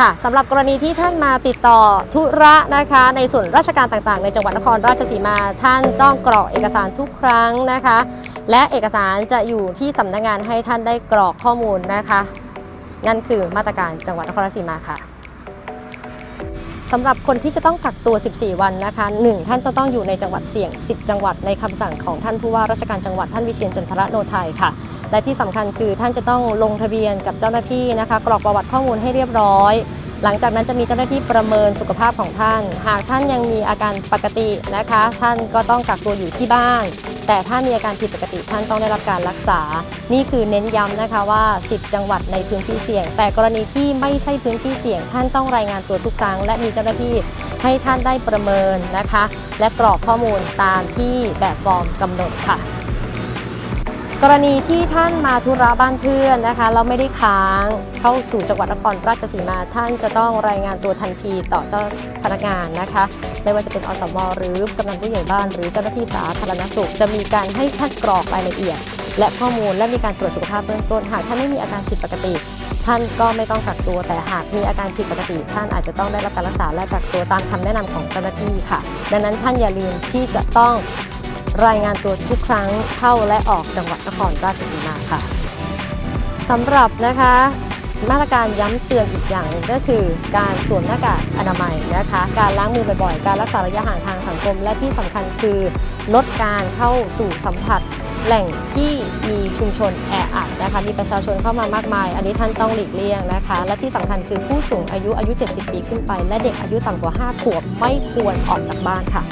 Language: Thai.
ค่ะสำหรับกรณีที่ท่านมาติดต่อธุระนะคะ ในส่วนราชการต่างๆ ในจังหวัดนครราชสีมา ท่านต้องกรอกเอกสารทุกครั้งนะคะ และเอกสารจะอยู่ที่สำนักงานให้ท่านได้กรอกข้อมูลนะคะ นั่นคือมาตรการจังหวัดนครราชสีมาค่ะสำหรับคนที่จะต้องกักตัว 14 วันนะคะ 1. ท่านต้องอยู่ในจังหวัดเสี่ยง 10 จังหวัดในคำสั่งของท่านผู้ว่าราชการจังหวัดท่านวิเชียรจันทรโนไทยค่ะ และที่สำคัญคือท่านจะต้องลงทะเบียนกับเจ้าหน้าที่นะคะ กรอกประวัติข้อมูลให้เรียบร้อย หลังจากนั้นจะมีเจ้าหน้าที่ประเมินสุขภาพของท่าน หากท่านยังมีอาการปกตินะคะ ท่านก็ต้องกักตัวอยู่ที่บ้าน แต่ถ้ามีอาการผิดปกติท่านต้องได้รับการรักษา นี่คือเน้นย้ำนะคะว่า 10 จังหวัดในพื้นที่เสี่ยง แต่กรณีที่ไม่ใช่พื้นที่เสี่ยง ท่านต้องรายงานตัวทุกครั้ง และมีเจ้าหน้าที่ให้ท่านได้ประเมินนะคะ และกรอกข้อมูลตามที่แบบฟอร์มกำหนดค่ะ กรณีที่ท่านมาธุระบ้านเพื่อนนะคะเราไม่ได้ค้างเข้าสู่จังหวัดนครราชสีมา ท่านจะต้องรายงานตัวทันทีต่อเจ้าพนักงานนะคะ ไม่ว่าจะเป็นอสมหรือกำนันผู้ใหญ่บ้าน หรือเจ้าหน้าที่สาธารณสุข จะมีการให้ท่านกรอกรายละเอียด และข้อมูลและมีการตรวจสุขภาพเบื้องต้นหากท่านไม่มีอาการผิดปกติ ท่านก็ไม่ต้องกักตัวแต่หากมีอาการผิดปกติ ท่านอาจจะต้องได้รับการรักษาและกักตัวตามคำแนะนำของเจ้าหน้าที่ค่ะ ดังนั้นท่านอย่าลืมที่จะต้อง รายงานตัวทุกครั้งเข้าและออกจังหวัดนครราชสีมาค่ะสำหรับนะคะมาตรการย้ำเตือนอีกอย่างก็คือการสวมหน้ากากอนามัยนะคะ การล้างมือบ่อยๆ การรักษาระยะห่างทางสังคม และที่สำคัญคือลดการเข้าสู่สัมผัสแหล่งที่มีชุมชนแออัดนะคะ มีประชาชนเข้ามามากมาย อันนี้ท่านต้องหลีกเลี่ยงนะคะ และที่สำคัญคือผู้สูงอายุอายุ 70 ปีขึ้นไป และเด็กอายุต่ำกว่า 5 ขวบไม่ควรออกจากบ้านค่ะ